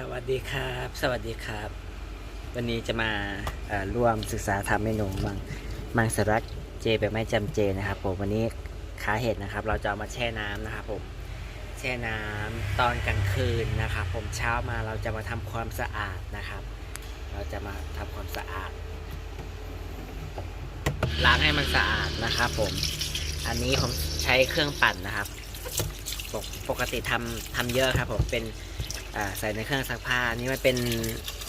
สวัสดีครับ สวัสดีครับ วันนี้จะมาร่วมศึกษาทำเมนูมังมังสรัตเจแบบไม่จำเจนะครับผมวันนี้ขาเห็ดนะครับ เราจะเอามาแช่น้ำนะครับผมแช่น้ำตอนกลางคืนนะครับผมเช้ามาเราจะมาทำความสะอาดนะครับ เราจะมาทำความสะอาด ล้างให้มันสะอาดนะครับผมอันนี้ผมใช้เครื่องปั่นนะครับ ปกติทำทำเยอะครับผมเป็น ใส่ในเครื่องซักผ้านี่มันเป็น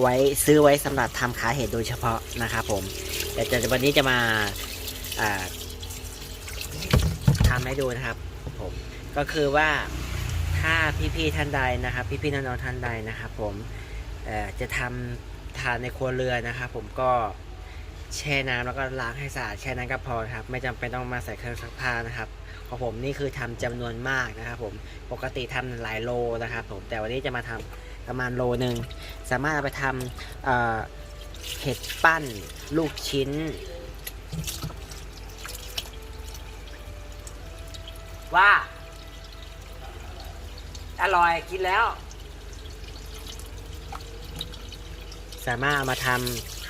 ไว้ซื้อไว้สำหรับทำขาเห็ดโดยเฉพาะนะครับผมแต่จะวันนี้จะมาอ่าทำให้ดูนะครับผมก็คือว่าถ้าพี่ๆท่านใดนะครับ พี่ๆน้องๆท่านใดนะครับ ผมจะทำทานในครัวเรือนนะครับ ผมก็แช่น้ำแล้วก็ล้างให้สะอาดแค่นั้นก็พอครับ ไม่จำเป็นต้องมาใส่เครื่องซักผ้านะครับ ของผมนี่คือทำจำนวนมากนะครับผมปกติทำหลายโลนะครับผมแต่วันนี้จะมาทำประมาณโลหนึ่งสามารถเอาไปทำเอ่อเห็ดปั้นลูกชิ้น ว่า อร่อยกินแล้ว สามารถเอามาท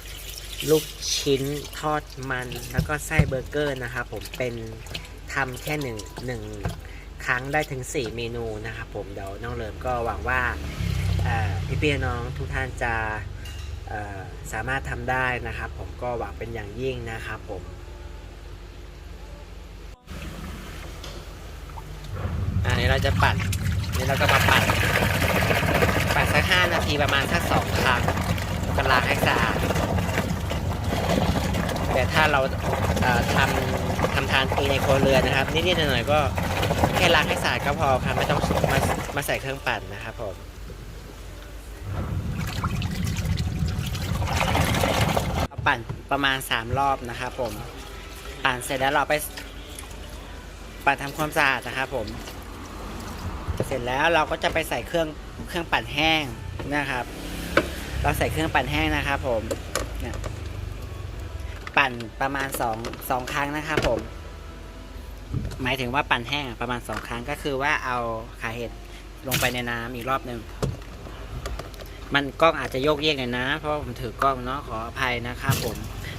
ำลูกชิ้นทอดมัน แล้วก็ไส้เบอร์เกอร์นะครับผมเป็น ทำแค่หนึ่งหนึ่งครั้งได้ถึง 4 เมนูนะครับผมเดี๋ยวน้องเลิมก็หวังว่าพี่พี่น้องทุกท่านจะสามารถทำได้นะครับ ผมก็หวังเป็นอย่างยิ่งนะครับผมอันนี้เราจะปั่นอันนี้เราก็มาปั่นปั่นสักห้านาทีประมาณสักสองครั้งแล้วก็ล้างให้สะอาดแต่ถ้าเราทำ ทานเองในครัวเรือนนะครับ นิดๆหน่อยๆก็แค่ล้างให้สะอาดก็พอครับไม่ต้องมามาใส่เครื่องปั่นนะครับผมปั่นประมาณ 3 รอบนะครับผมปั่นเสร็จแล้วเราไปปั่นทำความสะอาดนะครับผม เสร็จแล้วเราก็จะไปใส่เครื่องเครื่องปั่นแห้งนะครับ เราใส่เครื่องปั่นแห้งนะครับผมปั่นประมาณ2 2ครั้งนะครับผม หมายถึงว่าปั่นแห้งประมาณสองครั้งก็คือว่าเอาขาเห็ดลงไปในน้ำอีกรอบหนึ่งมันกล้องอาจจะโยกเยกหน่อยนะ เพราะผมถือกล้องเนาะขออภัยนะครับผม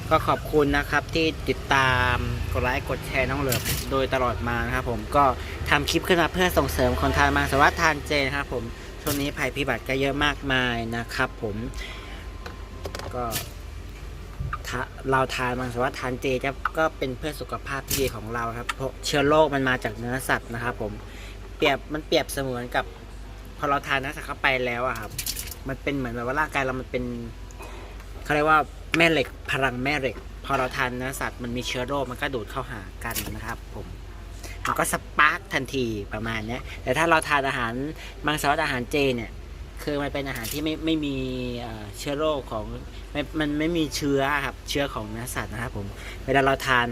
ก็ขอบคุณนะครับที่ติดตามกดไลค์กดแชร์น้องเหลือโดยตลอดมานะครับผมก็ทำคลิปขึ้นมาเพื่อส่งเสริมคนทานมังสวิรัติทานเจนะครับผมช่วงนี้ภัยพิบัติก็เยอะมากมายนะครับผมก็ เราทานมังสวิรัติทานเจจะก็เป็นเพื่อสุขภาพที่ดีของเราครับ เพราะเชื้อโรคมันมาจากเนื้อสัตว์นะครับผมเปรียบมันเปรียบเสมือนกับพอเราทานเนื้อสัตว์เข้าไปแล้วอะครับ มันเป็นเหมือนแบบว่าร่างกายเรามันเป็นเขาเรียกว่าแม่เหล็กพลังแม่เหล็ก พอเราทานเนื้อสัตว์มันมีเชื้อโรคมันก็ดูดเข้าหากันนะครับ ผมมันก็สปาร์กทันทีประมาณนี้แต่ถ้าเราทานอาหารมังสวิรัติอาหารเจเนี่ย คือมันเป็นอาหารที่ไม่ไม่มีเชื้อโรคของม่มันไม่มีเชื้อครับเชื้อของเนื้อสัตว์นะครับผมเวลาเราทาน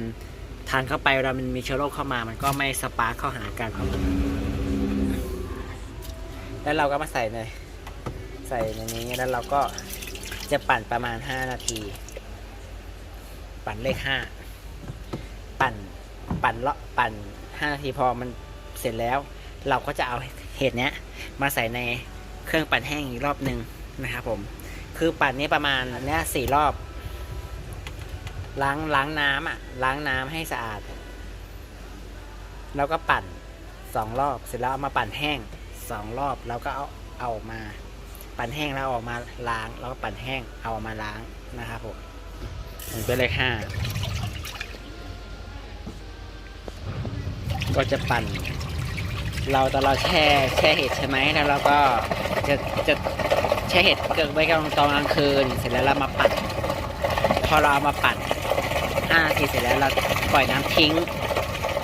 ทานเข้าไปเวลามันมีเชื้อโรคเข้ามา มันก็ไม่สปาร์เข้าหากันครับแล้วเราก็มาใส่ในใส่ในนี้แล้วเราก็จะปั่นประมาณ 5 นาที ปั่นเลข5ปั่นปั่นเลาะปั่น 5 นาทีพอมันเสร็จแล้ว เราก็จะเอาเห็ดเนี้ยมาใส่ใน เครื่องปั่นแห้งอีกรอบหนึ่งนะครับผม คือปั่นนี้ประมาณเนี้ยสี่รอบ ล้างล้างน้ำอะ ล้างน้ำให้สะอาด แล้วก็ปั่นสองรอบ เสร็จแล้วเอามาปั่นแห้งสองรอบ แล้วก็เอาเอาออกมา ปั่นแห้งแล้วเอาออกมาล้าง แล้วก็ปั่นแห้งเอาออกมาล้างนะครับผมมันเป็นเลขห้าก็จะปั่น เราตอนเราแช่แช่เห็ดใช่ไหมแล้วเราก็ จะจะแช่เห็ดเกิดไว้กลางตอนกลางคืน เสร็จแล้วเรามาปั่นพอเราเอามาปั่นห้านาทีเสร็จแล้วเราปล่อยน้ำทิ้ง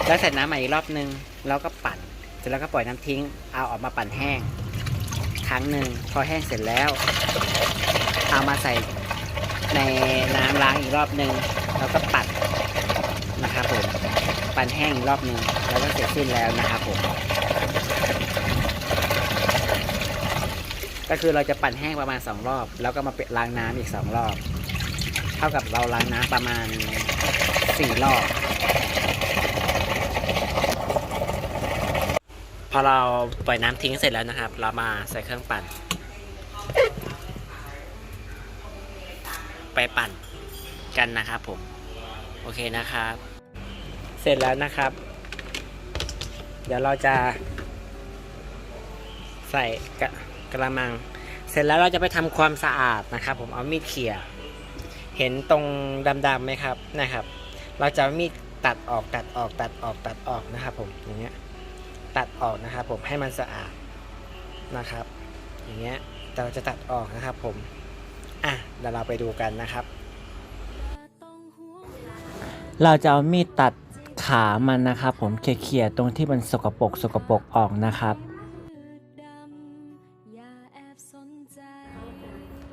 แล้วใส่น้ำใหม่อีกรอบนึงแล้วก็ปั่น เสร็จแล้วก็ปล่อยน้ำทิ้ง เอาออกมาปั่นแห้ง ครั้งหนึ่งพอแห้งเสร็จแล้ว เอามาใส่ในน้ำล้างอีกรอบนึงแล้วก็ปั่นนะครับผมปั่นแห้งอีกรอบหนึ่งแล้วก็เสร็จสิ้นแล้วนะครับผม ก็คือเราจะปั่นแห้งประมาณ 2 รอบ แล้วก็มาเปล้างน้ำอีก 2 รอบ เท่ากับเราล้างน้ำประมาณ 4 รอบ พอเราปล่อยน้ำทิ้งเสร็จแล้วนะครับ เรามาใส่เครื่องปั่น ไปปั่นกันนะครับผม โอเคนะครับ เสร็จแล้วนะครับ เดี๋ยวเราจะใส่กระ กระมัง เสร็จแล้วเราจะไปทำความสะอาดนะครับ ผมเอามีดเขี่ยเห็นตรงดำๆไหมครับนะครับ เราจะมีดตัดออกตัดออกตัดออกตัดออกนะครับ ผมอย่างเงี้ยตัดออกนะครับ ผมให้มันสะอาดนะครับ อย่างเงี้ยแต่เราจะตัดออกนะครับ ผมอะเดี๋ยวเราไปดูกันนะครับ เราจะเอามีดตัดขามันนะครับ ผมเขี่ยๆตรงที่มันสกปรกสกปรกออกนะครับ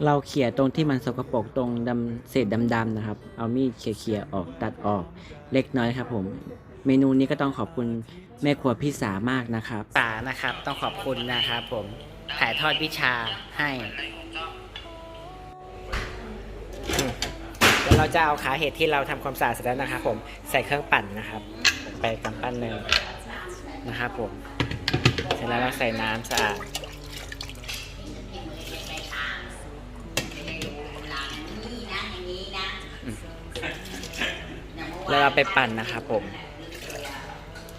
เราเขี่ยตรงที่มันสกปรกตรงดำเศษดำๆนะครับ เอามีดเขี่ยๆออกตัดออกเล็กน้อยครับ ผม เมนูนี้ก็ต้องขอบคุณแม่ครัวพี่สามากนะครับสานะครับ ต้องขอบคุณนะครับผมถ่ายทอดวิชาให้เดี๋ยวเราจะเอาขาเห็ดที่เราทำความสะอาดเสร็จแล้วนะครับผมใส่เครื่องปั่นนะครับ ไปกำปั้นหนึ่งนะครับผม เสร็จแล้วเราใส่น้ำสะอาด แล้วเราไปปั่นนะครับผม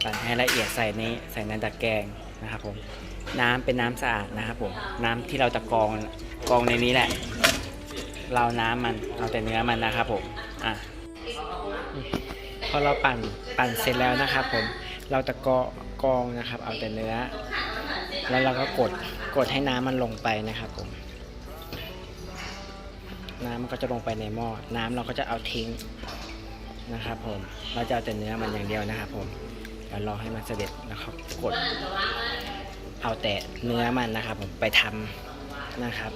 ปั่นให้ละเอียดใส่นี้ใส่ในตะแกรงนะครับผม น้ำเป็นน้ำสะอาดนะครับผม น้ำที่เราจะกรองกรองในนี้แหละ เราน้ำมันเอาแต่เนื้อมันนะครับผม อะพอเราปั่นปั่นเสร็จแล้วนะครับผม เราจะกอกรองนะครับ เอาแต่เนื้อ แล้วเราก็กดกดให้น้ำมันลงไปนะครับผมน้ำมันก็จะลงไปในหม้อ น้ำเราก็จะเอาทิ้ง นะครับผมเราจะเอาแต่เนื้อมันอย่างเดียวนะครับผมเดี๋ยวรอให้มันเสด็จแล้วเขากด เอาแต่เนื้อมันนะครับผมไปทำนะครับ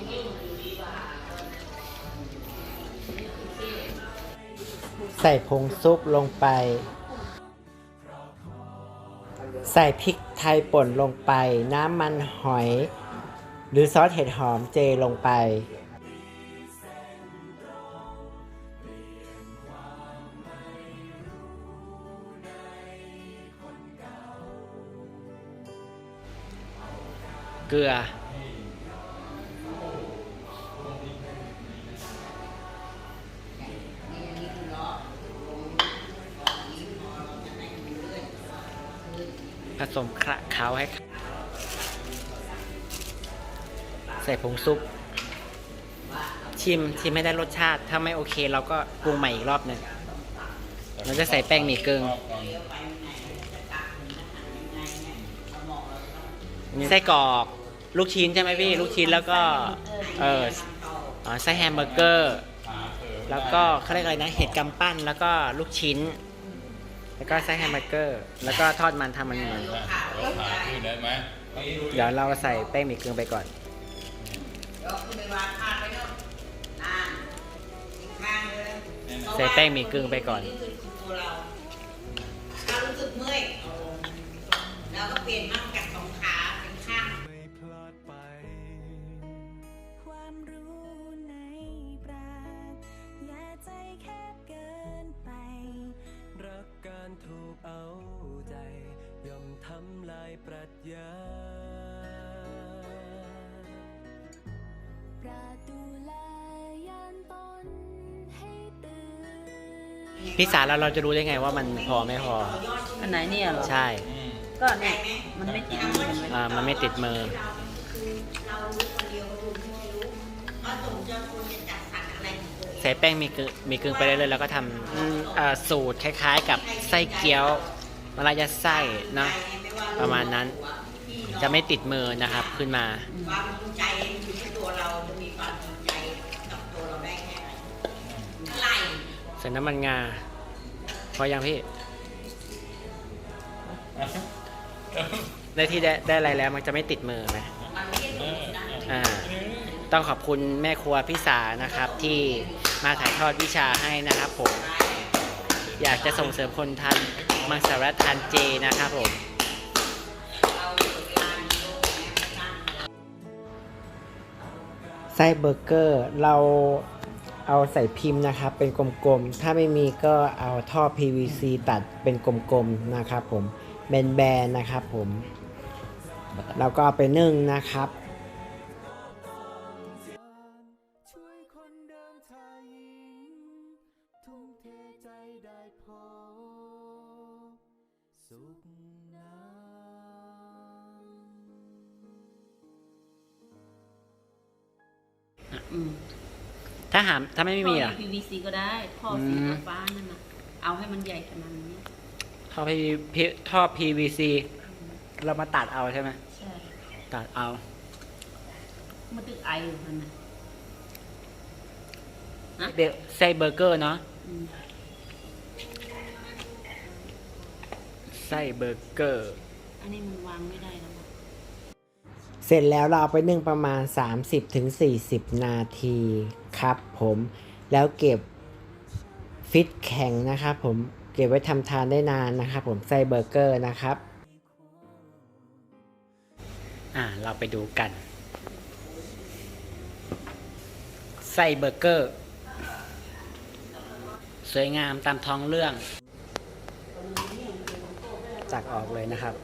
ใส่ผงซุปลงไป ใส่พริกไทยป่นลงไป น้ำมันหอย หรือซอสเห็ดหอมเจลงไป เกลือ ผสมคระเคล้าให้ ใส่ผงซุป ชิม ชิมไม่ได้รสชาติ ถ้าไม่โอเคเราก็ปรุงใหม่อีกรอบหนึ่งเราจะใส่แป้งหมี่กึ่งไส้กรอก ลูกชิ้นใช่ไหมพี่ลูกชิ้นแล้วก็เอออ๋อไส้แฮมเบอร์เกอร์ แล้วก็เขาเรียกอะไรนะเห็ดกำปั้นแล้วก็ลูกชิ้น แล้วก็ไส้แฮมเบอร์เกอร์ แล้วก็ทอดมันทำมันมันเดี๋ยวเราใส่แป้งหมี่เกึ่งไปก่อนใส่แป้งหมี่เกึ่งไปก่อนถ้ารู้สึกเมื่อยแล้วก็เปลี่ยนมั่งจากสองขา ปรัชญาปราดดูแลยานตนให้ตื่นพี่สารแล้วเราจะรู้ได้ไงว่ามันพอไม่พอ อันไหนเนี่ยเหรอใช่ ก็เนี่ยมันไม่ติดมือเห็นไหมอ่า มันไม่ติดมือว่าสมจะควรจะจัดสรรอะไรของตัวเองใส่แป้งหมีกึ่งหมีกึ่งไปเรื่อยๆแล้วก็ทำอืมอ่าสูตรคล้าย ๆ กับไส้เกี๊ยว เวลาจะไส้เนาะประมาณนั้นจะไม่ติดมือนะครับขึ้นมาความภูมิใจอยู่ที่ตัวเราจะมีความภูมิใจกับตัวเราได้แค่ไหนเท่าไหร่ใส่น้ำมันงาพอยังพี่ได้ที่ได้ได้อะไรแล้วมันจะไม่ติดมือไหมมันไม่ได้ถูกนะอ่าต้องขอบคุณแม่ครัวพี่สานะครับ ที่มาถ่ายทอดวิชาให้นะครับผม อยากจะส่งเสริมคนทาน มังสวิรัตทานเจนะครับผมไส้เบอร์เกอร์เราเอาใส่พิมพ์นะครับ เป็นกลมๆ ถ้าไม่มีก็เอาท่อ PVC ตัดเป็นกลมๆนะครับผมแบนๆนะครับผม แล้วก็เอาไปนึ่งนะครับ อืมถ้าหามถ้าไม่มีอะ ท่อ PVC ก็ได้ท่ออืสีมฟ้าๆนั่นน่ะเอาให้มันใหญ่ขนาดนี้ท่อ PV ท่อ PVC เรามาตัดเอาใช่ไหมใช่ตัดเอา มันตึกไออยู่นั่นน่ะฮะเบลไส้เบอร์เกอร์เนาะอืมไส้เบอร์เกอร์ อันนี้มันวางไม่ได้แล้วอะ เสร็จแล้วเราเอาไปนึ่งประมาณ 30-40 นาทีครับผมแล้วเก็บฟิตแข็งนะครับผมเก็บไว้ทำทานได้นานนะครับผมไส้เบอร์เกอร์นะครับ อ่าเราไปดูกัน ไส้เบอร์เกอร์ สวยงามตามท้องเรื่องตักออกเลยนะครับ